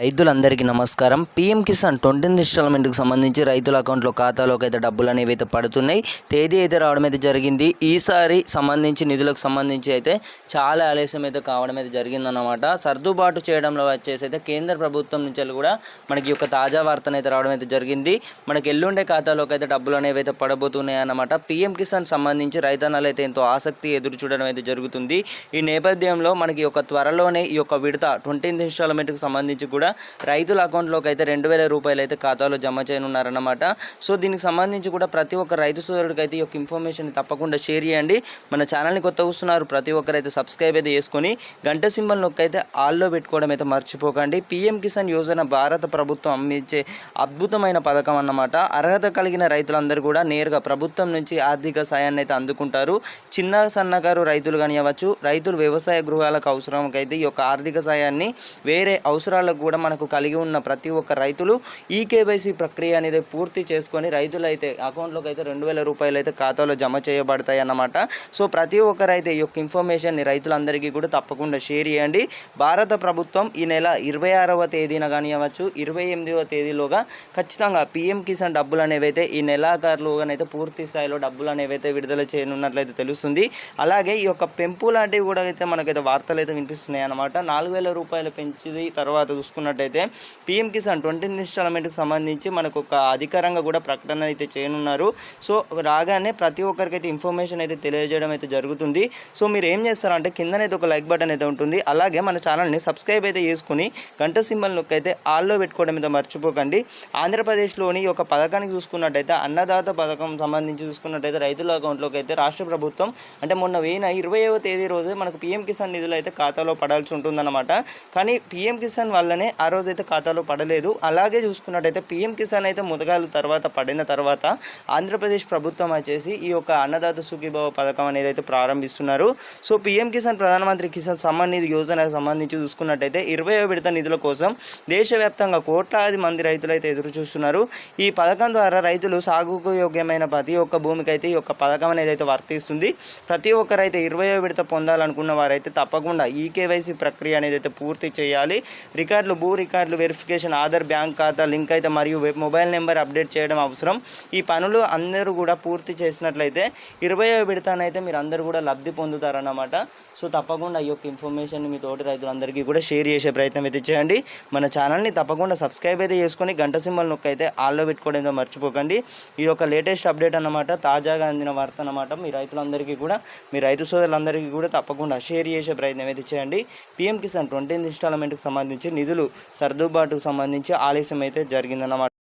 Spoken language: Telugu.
రైతులందరికీ నమస్కారం. పీఎం కిసాన్ ట్వంటీ ఇన్స్టాల్మెంట్కి సంబంధించి రైతుల అకౌంట్లో ఖాతాలోకి అయితే డబ్బులు అనేవి అయితే పడుతున్నాయి. తేదీ అయితే రావడం అయితే జరిగింది. ఈసారి సంబంధించి నిధులకు సంబంధించి అయితే చాలా ఆలస్యం అయితే కావడం అయితే జరిగిందన్నమాట. సర్దుబాటు చేయడంలో వచ్చేసి అయితే కేంద్ర ప్రభుత్వం నుంచి కూడా మనకి యొక్క తాజా వార్తను అయితే రావడం అయితే జరిగింది. మనకి ఎల్లుండే ఖాతాలోకి అయితే డబ్బులు అనేవి అయితే పడబోతున్నాయి అన్నమాట. పీఎం కిసాన్ సంబంధించి రైతన్నలు అయితే ఎంతో ఆసక్తి ఎదురు చూడడం అయితే జరుగుతుంది. ఈ నేపథ్యంలో మనకి ఒక త్వరలోనే ఈ యొక్క విడత ట్వంటీ ఇన్స్టాల్మెంట్కి సంబంధించి కూడా రైతుల అకౌంట్లోకి అయితే రెండు వేల రూపాయలు అయితే ఖాతాలో జమ చేయనున్నారన్నమాట. సో దీనికి సంబంధించి కూడా ప్రతి ఒక్క రైతు సోదరుడికి అయితే ఈ యొక్క ఇన్ఫర్మేషన్ తప్పకుండా షేర్ చేయండి. మన ఛానల్ని కొత్త వస్తున్నారు ప్రతి ఒక్కరైతే సబ్స్క్రైబ్ అయితే చేసుకొని గంట సింబల్ నొక్కి అయితే ఆల్లో పెట్టుకోవడం అయితే మర్చిపోకండి. పీఎం కిసాన్ యోజన భారత ప్రభుత్వం అందించే అద్భుతమైన పథకం అన్నమాట. అర్హత కలిగిన రైతులందరూ కూడా నేరుగా ప్రభుత్వం నుంచి ఆర్థిక సాయాన్ని అయితే అందుకుంటారు. చిన్న సన్నకారు రైతులు కానివ్వచ్చు రైతులు వ్యవసాయ గృహాలకు అవసరంకైతే ఈ యొక్క ఆర్థిక సాయాన్ని వేరే అవసరాలకు కూడా మనకు కలిగి ఉన్న ప్రతి ఒక్క రైతులు ఈ కేవైసీ ప్రక్రియ అనేది పూర్తి చేసుకొని రైతులు అయితే అకౌంట్లోకి అయితే రెండు వేల రూపాయలు అయితే ఖాతాలో జమ చేయబడతాయి అన్నమాట. సో ప్రతి ఒక్కరైతే ఈ యొక్క ఇన్ఫర్మేషన్ని రైతులందరికీ కూడా తప్పకుండా షేర్ చేయండి. భారత ప్రభుత్వం ఈ నెల ఇరవై ఆరవ తేదీన కానివ్వచ్చు ఇరవై ఎనిమిదవ తేదీలోగా ఖచ్చితంగా పిఎం కిసాన్ డబ్బులు అనేవి అయితే ఈ నెలాఖరులోగానైతే పూర్తి స్థాయిలో డబ్బులు అనేవి అయితే విడుదల చేయనున్నట్లయితే తెలుస్తుంది. అలాగే ఈ యొక్క పెంపు లాంటివి కూడా అయితే మనకైతే వార్తలు అయితే వినిపిస్తున్నాయి అన్నమాట నాలుగు వేల రూపాయలు పెంచి తర్వాత చూసుకున్నట్టయితే పీఎం కిసాన్ ట్వంటీ ఇన్స్టాల్మెంట్కి సంబంధించి మనకు ఒక అధికారంగా కూడా ప్రకటన అయితే చేయనున్నారు. సో రాగానే ప్రతి ఒక్కరికైతే ఇన్ఫర్మేషన్ అయితే తెలియజేయడం అయితే జరుగుతుంది. సో మీరు ఏం చేస్తారంటే కిందనైతే ఒక లైక్ బటన్ అయితే ఉంటుంది. అలాగే మన ఛానల్ని సబ్స్క్రైబ్ అయితే చేసుకుని గంట సింబల్ నొక్క అయితే ఆల్లో పెట్టుకోవడం అయితే మర్చిపోకండి. ఆంధ్రప్రదేశ్లోని ఒక పథకానికి చూసుకున్నట్టయితే అన్నదాత పథకం సంబంధించి చూసుకున్నట్టయితే రైతుల అకౌంట్లోకి అయితే రాష్ట్ర ప్రభుత్వం అంటే మొన్న వెయ్యిన ఇరవైవ తేదీ రోజు మనకు పీఎం కిసాన్ నిధులు అయితే ఖాతాలో పడాల్సి ఉంటుందన్నమాట. కానీ పీఎం కిసాన్ వల్లనే ఆ రోజు అయితే ఖాతాలో పడలేదు. అలాగే చూసుకున్నట్టయితే పీఎం కిసాన్ అయితే ముదగాలు తర్వాత పడిన తర్వాత ఆంధ్రప్రదేశ్ ప్రభుత్వం వచ్చేసి ఈ యొక్క అన్నదాత సుఖీభావ పథకం అనేది అయితే ప్రారంభిస్తున్నారు. సో పీఎం కిసాన్ ప్రధానమంత్రి కిసాన్ సమ్మాన్ నిధి యోజనకు సంబంధించి చూసుకున్నట్టయితే ఇరవై విడత నిధుల కోసం దేశవ్యాప్తంగా కోట్లాది మంది రైతులు అయితే ఎదురు చూస్తున్నారు. ఈ పథకం ద్వారా రైతులు సాగుకు యోగ్యమైన ప్రతి ఒక్క భూమికి అయితే ఈ యొక్క పథకం అనేది అయితే వర్తిస్తుంది. ప్రతి ఒక్కరైతే ఇరవై విడత పొందాలనుకున్న వారైతే తప్పకుండా ఈ కేవైసీ ప్రక్రియ అనేది అయితే పూర్తి చేయాలి. రికార్డులు భూ రికార్డులు వెరిఫికేషన్ ఆధార్ బ్యాంక్ ఖాతా లింక్ అయితే మరియు వెబ్ మొబైల్ నెంబర్ అప్డేట్ చేయడం అవసరం. ఈ పనులు అందరూ కూడా పూర్తి చేసినట్లయితే ఇరవై విడతానైతే మీరు అందరూ కూడా లబ్ధి పొందుతారన్నమాట. సో తప్పకుండా ఈ యొక్క ఇన్ఫర్మేషన్ మీ తోటి రైతులందరికీ కూడా షేర్ చేసే ప్రయత్నం అయితే చేయండి. మన ఛానల్ని తప్పకుండా సబ్స్క్రైబ్ అయితే చేసుకొని గంట సింబల్ నొక్కి అయితే ఆల్లో పెట్టుకోవడం మర్చిపోకండి. ఇది ఒక లేటెస్ట్ అప్డేట్ అన్నమాట తాజాగా అందిన వార్త అనమాట మీ రైతులందరికీ కూడా మీ రైతు సోదరులందరికీ కూడా తప్పకుండా షేర్ చేసే ప్రయత్నం అయితే చేయండి. పీఎం కిసాన్ ట్వంటీ ఇన్స్టాల్మెంట్కి సంబంధించి నిధులు సర్దుబాటుకు సంబంధించి ఆలస్యం అయితే జరిగిందన్నమాట.